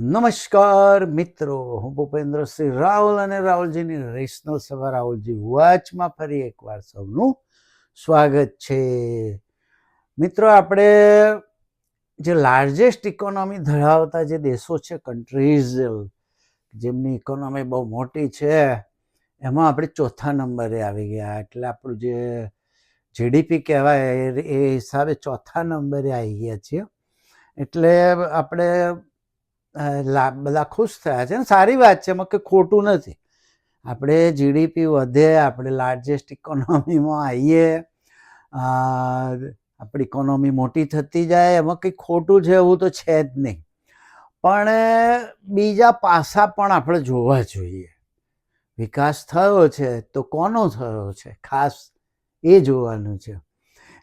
નમસ્કાર મિત્રો, હું ભૂપેન્દ્રસિંહ રાહુલ અને રાહુલજીની રેશનલ સભા રાહુલજી વાચમાં ફરી એકવાર સૌનું સ્વાગત છે. મિત્રો, આપણે જે લાર્જેસ્ટ ઇકોનોમી ધરાવતા જે દેશો છે કન્ટ્રીઝ જેમની ઇકોનોમી બહુ મોટી છે, એમાં આપણે ચોથા નંબરે આવી ગયા. એટલે આપણું જે જીડીપી કહેવાય, એ- હિસાબે ચોથા નંબરે આવી ગયા છીએ. એટલે આપણે બધા ખુશ થયા છે સારી વાત છે, એમાં કંઈ ખોટું નથી. આપણે જીડીપી વધે, આપણે લાર્જેસ્ટ ઇકોનોમીમાં આવીએ આપણી ઇકોનોમી મોટી થતી જાય, એમાં કંઈ ખોટું છે એવું તો છે જ નહીં. પણ બીજા પાસા પણ આપણે જોવા જોઈએ. વિકાસ થયો છે તો કોનો થયો છે? ખાસ એ જોવાનું છે.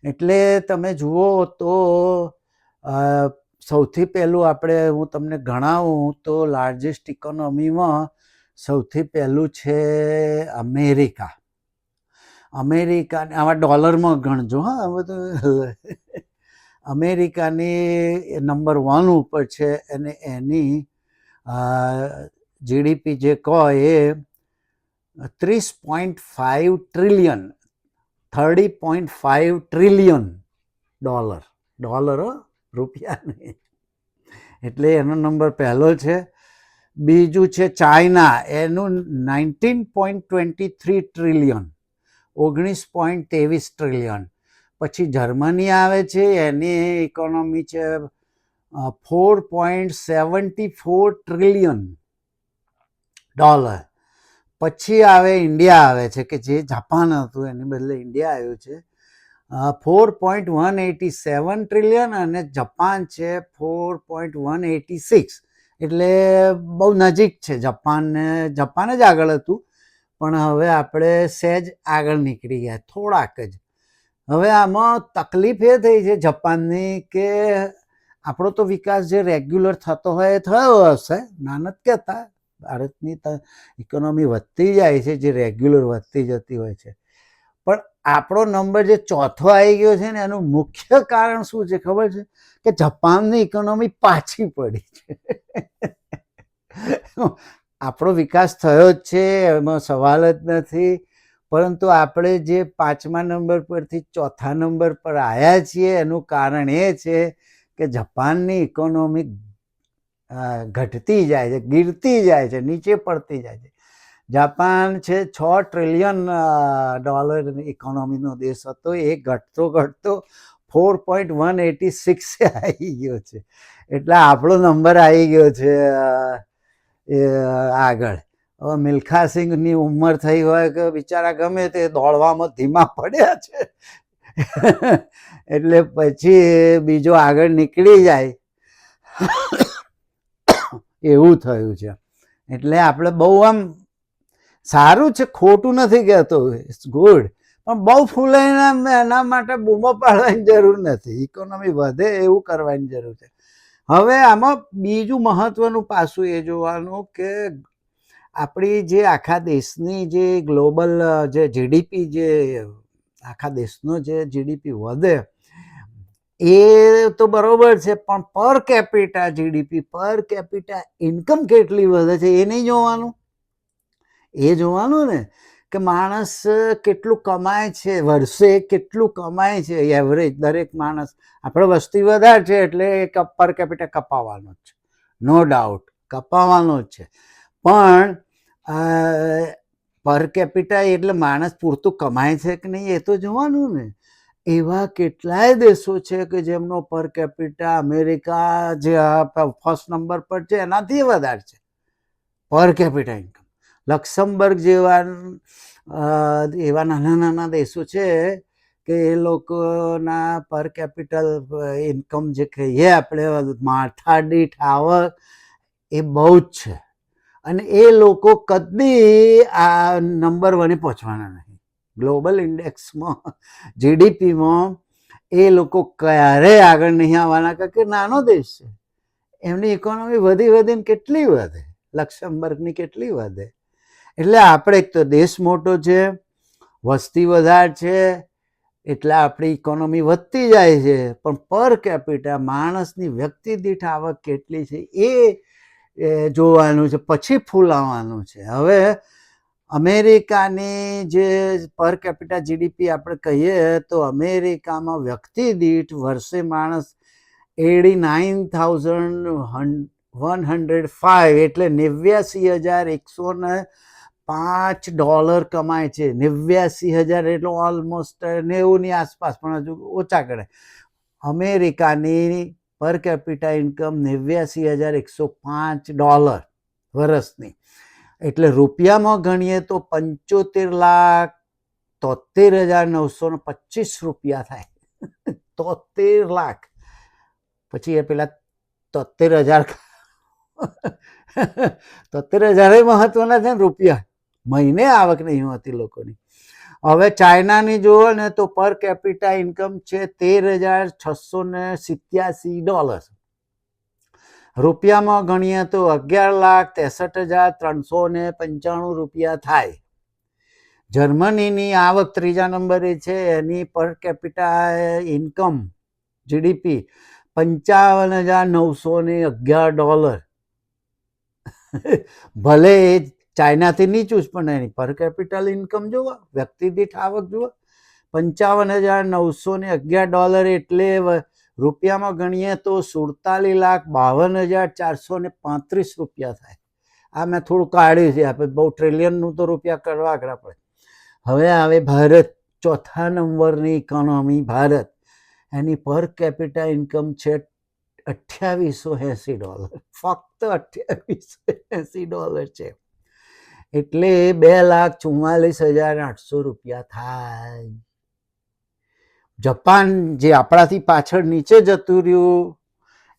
એટલે તમે જુઓ તો સૌથી પહેલું આપણે હું તમને ગણાવું તો લાર્જેસ્ટ ઇકોનોમીમાં સૌથી પહેલું છે અમેરિકા. અમેરિકા આમાં ડોલરમાં ગણજો, હા હવે તો અમેરિકાની નંબર વન ઉપર છે અને એની જીડીપી જે કહો એ ત્રીસ point five trillion thirty point five trillion dollar dollar રૂપિયા એટલે એનો નંબર પહેલો છે. બીજું છે ચાઇના. એનું nineteen point twenty three trillion ઓગણીસ પોઈન્ટ ત્રેવીસ ટ્રિલિયન પછી જર્મની આવે છે. એની ઇકોનોમી છે four point seventy four trillion dollar પછી આવે, ઇન્ડિયા આવે છે, કે જે જાપાન હતું, એની બદલે ઇન્ડિયા આવ્યું છે. Four point one eighty seven trillion અને જપાન છે four point one eighty six એટલે બહુ નજીક છે જપાનને જપાન જ આગળ હતું, પણ હવે આપણે સહેજ આગળ નીકળી ગયા, થોડાક જ. હવે આમાં તકલીફ એ થઈ છે જપાનની કે આપણો તો વિકાસ જે રેગ્યુલર થતો હોય એ થયો હશે, નાનત કહેતા, ભારતની ઇકોનોમી વધતી જાય છે, જે રેગ્યુલર વધતી જતી હોય છે. આપણો નંબર જે ચોથો આવી ગયો છે ને, એનું મુખ્ય કારણ શું છે ખબર છે? કે જપાનની ઇકોનોમી પાછી પડી છે. આપણો વિકાસ થયો જ છે, એમાં સવાલ જ નથી. પરંતુ આપણે જે પાંચમા નંબર પરથી ચોથા નંબર પર આવ્યા છીએ, એનું કારણ એ છે કે જાપાનની ઇકોનોમી ઘટતી જાય છે, ગીરતી જાય છે, નીચે પડતી જાય છે. જાપાન છે છ ટ્રિલિયન ડોલર ઇકોનોમીનો દેશ હતો. એ ઘટતો ઘટતો ફોર પોઈન્ટ વન એટી સિક્સે આવી ગયો છે. એટલે આપણો નંબર આવી ગયો છે આગળ. હવે મિલ્ખા સિંઘની ઉંમર થઈ હોય કે બિચારા ગમે તે દોડવામાં ધીમા પડ્યા છે. એટલે પછી બીજો આગળ નીકળી જાય. એવું થયું છે. એટલે આપણે બહુ આમ સારું છે, ખોટું નથી કહેતો ઇટ્સ ગુડ પણ બહુ ફૂલાઈને એના માટે બૂમો પાડવાની જરૂર નથી. ઇકોનોમી વધે એવું કરવાની જરૂર છે. હવે આમાં બીજું મહત્વનું પાસું એ જોવાનું કે આપણી જે આખા દેશની જે ગ્લોબલ, જે જીડીપી જે આખા દેશનો જે જીડીપી વધે, એ તો બરોબર છે, પણ per capita GDP per capita income કેટલી વધે છે એ નહીં જોવાનું? એ જોવાનું ને કે માણસ કેટલું કમાય છે, વર્ષે કેટલું કમાય છે એવરેજ દરેક માણસ. આપણે વસ્તી વધારે છે એટલે પર કેપિટા કપાવવાનો જ છે. નો ડાઉટ કપાવવાનો જ છે. પણ પર કેપિટા એટલે માણસ પૂરતું કમાય છે કે નહીં એ તો જોવાનું ને. એવા કેટલાય દેશો છે કે જેમનો પર કેપિટા અમેરિકા જે ફર્સ્ટ નંબર પર છે એનાથી વધારે છે. પર કેપિટા ઇન્કમ લક્સમબર્ગ જેવા એવા નાના નાના દેશો છે કે એ લોકોના પર કેપિટલ ઇન્કમ જે કહીએ આપણે માથાદીઠ આવક એ બહુ જ છે. અને એ લોકો કદી આ નંબર વને પહોંચવાના નહીં. ગ્લોબલ ઇન્ડેક્સમાં, જીડીપીમાં એ લોકો ક્યારે આગળ નહીં આવવાના, કારણ કે નાનો દેશ છે. એમની ઇકોનોમી વધી વધીને કેટલી વધે? લક્સમબર્ગની કેટલી વધે? એટલે આપણે એક તો દેશ મોટો છે, વસ્તી વધારે છે, એટલે આપણી ઇકોનોમી વધતી જાય છે, પણ પર કેપિટા માણસની વ્યક્તિ દીઠ આવક કેટલી છે એ જોવાનું છે, પછી ફૂલાવાનું છે. હવે અમેરિકાની જે પર કેપિટા જીડીપી આપણે કહીએ તો અમેરિકામાં વ્યક્તિ દીઠ વર્ષે માણસ eighty nine thousand one hundred five એટલે નેવ્યાસી હજાર એકસો ને પાંચ ડોલર કમાય છે. નેવ્યાસી હજાર એટલે ઓલમોસ્ટ નેવુંની આસપાસ, પણ હજુ ઓછા કરે અમેરિકાની પર કેપિટા ઇન્કમ નેવ્યાસી હજાર એકસો પાંચ ડોલર વર્ષની એટલે રૂપિયામાં ગણીએ તો પંચોતેર લાખ તોતેર હજાર નવસો ને પચીસ રૂપિયા થાય. તોતેર લાખ. પછી એ પેલા તોતેર હજાર. તોતેર હજાર મહત્વના છે ને રૂપિયા. મહિને આવક નહીં હોતી લોકોની. હવે ચાઇનાની જુઓ ને તો પર કેપિટા ઇન્કમ છે તેર હજાર છસો ને સિત્યાસી ડોલર. રૂપિયામાં ગણીએ તો અગિયાર લાખ ત્રેસઠ હજાર ત્રણસો ને પંચાણું રૂપિયા થાય. જર્મનીની આવક ત્રીજા નંબરે છે, એની પર કેપિટા ઇન્કમ જીડીપી પંચાવન હજાર નવસો ને અગિયાર ડોલર. ભલે એ ચાઇનાથી નીચું જ પણ એની પર કેપિટલ ઇન્કમ જુઓ વ્યક્તિ દીઠ આવક જુઓ, પંચાવન હજાર નવસો ને અગિયાર ડોલર એટલે રૂપિયામાં ગણીએ તો સુડતાલીસ લાખ બાવન હજાર ચારસો ને પાંત્રીસ રૂપિયા થાય. આ મેં થોડું કાઢ્યું છે આપણે બહુ ટ્રિલિયનનું તો રૂપિયા કરવા આગળ પડે હવે આવે ભારત, ચોથા નંબરની ઇકોનોમી ભારત. એની પર કેપિટા ઇન્કમ છે અઠ્યાવીસો એંસી ડોલર ફક્ત અઠ્યાવીસો એંસી ડોલર છે. એટલે બે લાખ ચુમ્માલીસ હજાર આઠસો રૂપિયા થાય. જપાન જે આપણાથી પાછળ નીચે જતું રહ્યું,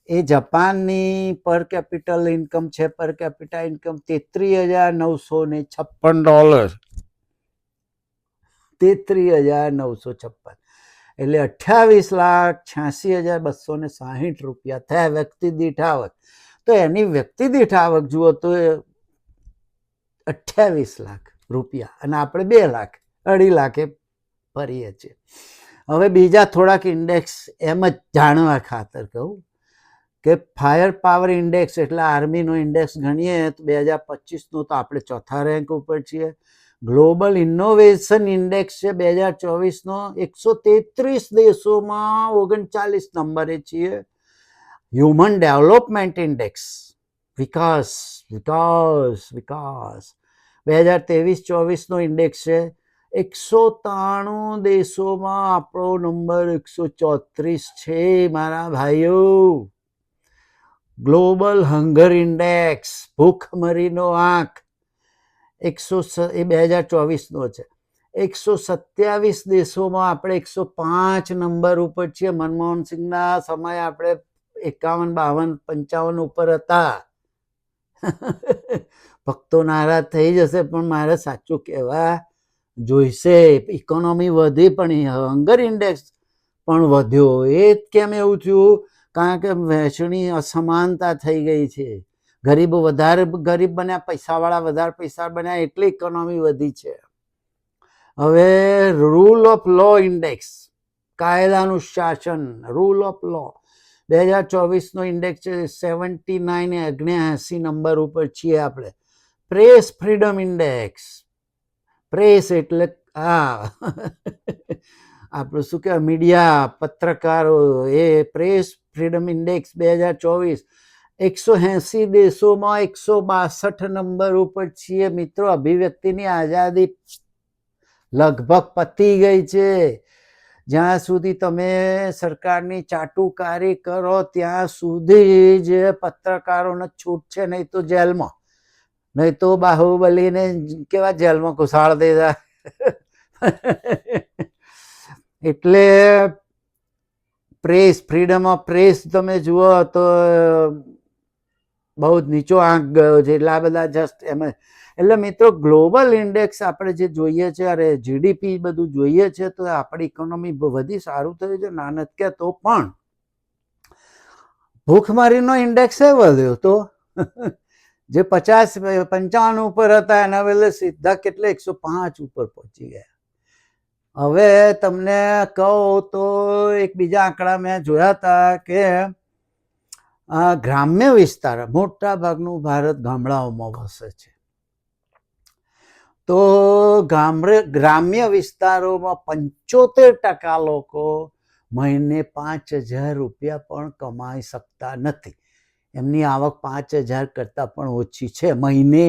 એ જપાનની પર કેપિટલ ઇન્કમ છે, પર કેપિટા ઇન્કમ તેત્રીસ હજાર નવસો ને છપ્પન ડોલર. તેત્રીસ હજાર નવસો છપ્પન. એટલે અઠ્યાવીસ લાખ છ્યાસી હજાર બસો ને સાહીઠ રૂપિયા થયા વ્યક્તિ દીઠ આવક. તો એની વ્યક્તિ દીઠ આવક જુઓ તો અઠ્યાવીસ લાખ રૂપિયા અને આપણે બે લાખ, અઢી લાખે ભરીએ છીએ. હવે બીજા થોડાક ઇન્ડેક્સ એમ જ જાણવા ખાતર કહું કે ફાયર પાવર ઇન્ડેક્સ એટલે આર્મીનો ઇન્ડેક્સ ગણીએ તો બે હજાર પચીસનો તો આપણે ચોથા રેન્ક ઉપર છીએ. ગ્લોબલ ઇનોવેશન ઇન્ડેક્સ છે બે હજાર ચોવીસનો એકસો તેત્રીસ દેશોમાં ઓગણચાલીસ નંબરે છીએ. હ્યુમન ડેવલપમેન્ટ ઇન્ડેક્સ વિકાસ વિકાસ વિકાસ. બે હજાર ત્રેવીસ ચોવીસનો ઇન્ડેક્સ છે. એકસો ત્રાણું દેશોમાં આપણો નંબર એકસો ચોત્રીસ છે, મારા ભાઈઓ. ગ્લોબલ હંગર ઇન્ડેક્સ ભૂખમરીનો આંક. એકસો એ બે હજાર ચોવીસનો છે. એકસો સત્યાવીસ દેશોમાં આપણે એકસો પાંચ નંબર ઉપર છીએ. મનમોહન સિંહના સમયે આપણે એકાવન, બાવન, પંચાવન ઉપર હતા. ભક્તો નારાજ થઈ જશે, પણ મારે સાચું કહેવા જોઈશે. ઇકોનોમી વધી, પણ હંગર ઇન્ડેક્સ પણ વધ્યો. એ જ કેમ એવું થયું? કારણ કે વહેંચણી અસમાનતા થઈ ગઈ છે. ગરીબો વધારે, ગરીબ બન્યા, પૈસાવાળા વધારે, પૈસા બન્યા, એટલે ઇકોનોમી વધી છે. હવે રૂલ ઓફ લો ઇન્ડેક્સ કાયદાનું શાસન રૂલ ઓફ લો બે હજાર ચોવીસનો ઇન્ડેક્સ છે સેવન્ટી નાઇન ઓગણ્યાસી નંબર ઉપર છીએ આપણે. પ્રેસ ફ્રીડમ ઇન્ડેક્સ પ્રેસ એટલે હા આપણું શું કહેવાય? મીડિયા પત્રકારો, એ પ્રેસ ફ્રીડમ ઇન્ડેક્સ બે હજાર ચોવીસ. એકસો એંસી દેશોમાં એકસો બાસઠ નંબર ઉપર છીએ. મિત્રો, અભિવ્યક્તિની આઝાદી લગભગ પતી ગઈ છે. જ્યાં સુધી તમે સરકારની ચાટુકારી કરો, ત્યાં સુધી જ પત્રકારોને છૂટ છે, નહીં તો જેલમાં નહીં તો બાહુબલીને કેવા જેલમાં ઘુસાડ દેતા એટલે પ્રેસ, ફ્રીડમ ઓફ પ્રેસ તમે જુઓ તો બહુ જ નીચો આંક ગયો છે એટલે બધા જસ્ટ એમ. એટલે મિત્રો, ગ્લોબલ ઇન્ડેક્સ આપણે જે જોઈએ છે, અરે જીડીપી બધું જોઈએ છે, તો આપણી ઇકોનોમી વધી સારું થયું છે ના કે તો પણ. ભૂખમારીનો ઇન્ડેક્સ એ વધ્યો તો. જે પચાસ પંચાવન ઉપર હતા, એના બદલે સીધા કેટલે, એકસો પાંચ ઉપર પહોંચી ગયા. હવે તમને કહું તો એક બીજા આંકડા મેં જોયા હતા કે ગ્રામ્ય વિસ્તાર, મોટા ભાગનું ભારત ગામડાઓમાં વસે છે. તો ગ્રામ્ય વિસ્તારોમાં પંચોતેર ટકા લોકો મહિને પાંચ હજાર રૂપિયા પણ કમાઈ શકતા નથી. એમની આવક પાંચ હજાર કરતાં પણ ઓછી છે મહિને.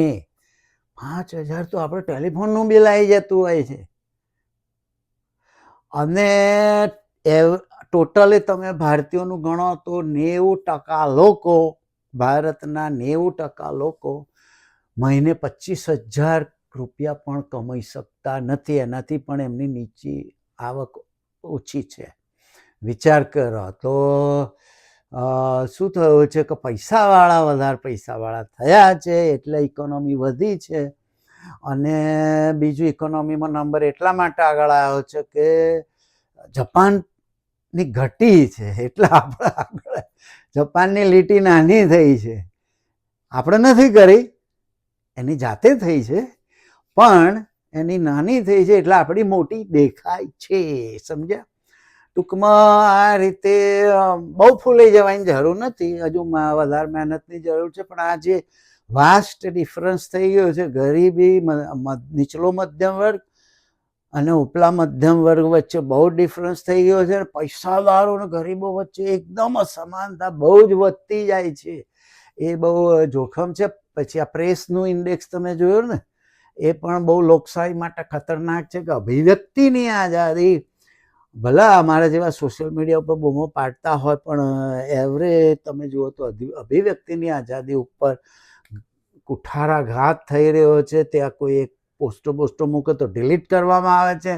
પાંચ હજાર તો આપણે ટેલિફોનનું બિલ આવી જતું હોય છે. અને ટોટલી તમે ભારતીયોનું ગણો તો નેવું ટકા લોકો, ભારતના નેવું ટકા લોકો મહિને પચીસ હજાર રૂપિયા પણ કમાઈ શકતા નથી. એનાથી પણ એમની નીચી આવક ઓછી છે. વિચાર કરો. તો શું થયું છે કે પૈસાવાળા વધારે પૈસાવાળા થયા છે, એટલે ઇકોનોમી વધી છે. અને બીજું ઇકોનોમીમાં નંબર એટલા માટે આગળ આવ્યો છે કે જપાનની ઘટી છે. એટલે આપણે આગળ જપાનની લીટી નાની થઈ છે. આપણે નથી કરી. એની જાતે થઈ છે. પણ એની નાની થઈ છે એટલે આપણી મોટી દેખાય છે, સમજ્યા? ટૂંકમાં આ રીતે બહુ ફૂલાઈ જવાની જરૂર નથી. હજુ વધારે મહેનતની જરૂર છે, પણ આ જે વાસ્ટ ડિફરન્સ થઈ ગયો છે, ગરીબી નીચલો મધ્યમ વર્ગ અને ઉપલા મધ્યમ વર્ગ વચ્ચે બહુ ડિફરન્સ થઈ ગયો છે પૈસાદારો અને ગરીબો વચ્ચે એકદમ અસમાનતા બહુ જ વધતી જાય છે. એ બહુ જોખમ છે. પછી આ પ્રેસનું ઇન્ડેક્સ તમે જોયું ને? એ પણ બહુ લોકશાહી માટે ખતરનાક છે કે અભિવ્યક્તિની આઝાદી. ભલા અમારા જેવા સોશિયલ મીડિયા ઉપર બૂમો પાડતા હોય, પણ એવરે તમે જુઓ તો અભિવ્યક્તિની આઝાદી ઉપર કુઠારાઘાત થઈ રહ્યો છે. ત્યાં કોઈ એક પોસ્ટો પોસ્ટો મૂકે તો ડિલીટ કરવામાં આવે છે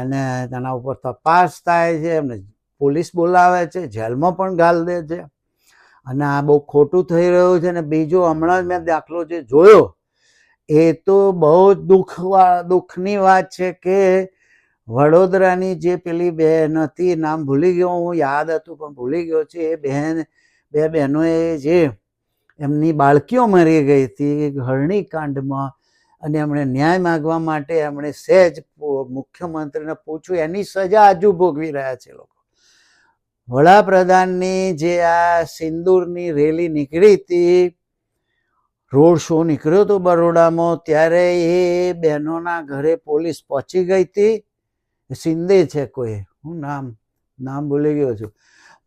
અને તેના ઉપર તપાસ થાય છે એમને પોલીસ બોલાવે છે, જેલમાં પણ ગાલ દે છે. અને આ બહુ ખોટું થઈ રહ્યું છે અને બીજું હમણાં જ મેં દાખલો જે જોયો એ તો બહુ દુઃખ દુઃખની વાત છે કે વડોદરાની જે પેલી બહેન હતી, નામ ભૂલી ગયો હું, યાદ હતું પણ ભૂલી ગયો છે, એ બહેન બે બહેનોએ જે એમની બાળકીઓ મરી ગઈ હતી હરણી કાંડમાં અને એમણે ન્યાય માગવા માટે એમણે સહેજ મુખ્યમંત્રીને પૂછ્યું, એની સજા હજુ ભોગવી રહ્યા છે લોકો. વડાપ્રધાનની જે આ સિંદૂરની રેલી નીકળી હતી રોડ શો નીકળ્યો હતો બરોડામાં, ત્યારે એ બહેનોના ઘરે પોલીસ પહોંચી ગઈ હતી. સિંદે છે કોઈ, હું નામ નામ ભૂલી ગયો છું.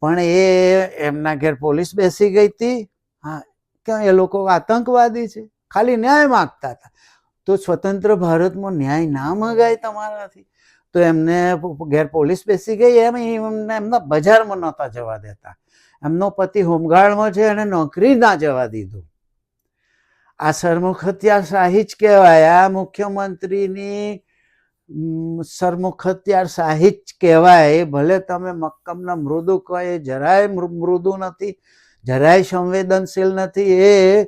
પણ એ એમના ઘેર પોલીસ બેસી ગઈ હતી. હા, ક્યાં એ લોકો આતંકવાદી છે? ખાલી ન્યાય માગતા હતા. તો સ્વતંત્ર ભારતમાં ન્યાય ના મગાય તમારાથી? તો એમને ઘેર પોલીસ બેસી ગઈ, એમ એમને એમના બજારમાં નહોતા જવા દેતા. એમનો પતિ હોમગાર્ડમાં છે એને નોકરી ના જવા દીધું. આ સરમુખત્યાર શાહી જ કહેવાય. આ મુખ્યમંત્રીની ઉમ, સરમુખત્યાર શાહી જ કહેવાય. ભલે તમે મક્કમના મૃદુ કહો એ જરાય મૃદુ નથી જરાય સંવેદનશીલ નથી એ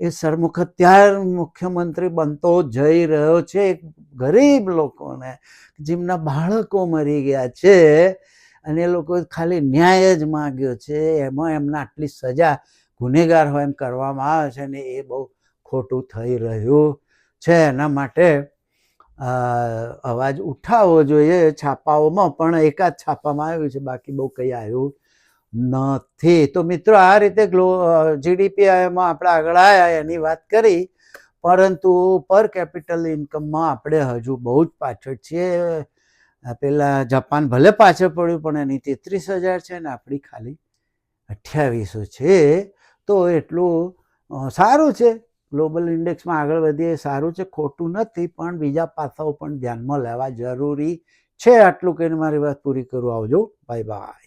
એ સરમુખત્યાર મુખ્યમંત્રી બનતો જઈ રહ્યો છે ગરીબ લોકોને જેમના બાળકો મરી ગયા છે. અને એ લોકો ખાલી ન્યાય જ માગ્યો છે. એમાં એમને આટલી સજા ગુનેગાર હોય એમ કરવામાં આવે છે ને એ બહુ ખોટું થઈ રહ્યું છે. એના માટે અવાજ ઉઠાવવો જોઈએ. છાપાઓમાં પણ એકાદ છાપામાં આવ્યું છે. બાકી બહુ કંઈ આવ્યું નથી. તો મિત્રો, આ રીતે ગ્લો જીડીપીઆઈમાં આપણે આગળ આવ્યા એની વાત કરી. પરંતુ પર કેપિટલ ઇન્કમમાં આપણે હજુ બહુ જ પાછળ છીએ. પેલા જાપાન ભલે પાછળ પડ્યું, પણ એની તેત્રીસ હજાર છે ને આપણી ખાલી અઠ્યાવીસો છે. તો એટલું સારું છે. ગ્લોબલ ઇન્ડેક્સમાં આગળ વધીએ એ સારું છે, ખોટું નથી, પણ બીજા પાસાઓ પણ ધ્યાનમાં લેવા જરૂરી છે. આટલું કહીને મારી વાત પૂરી કરું. આવજો. Bye bye.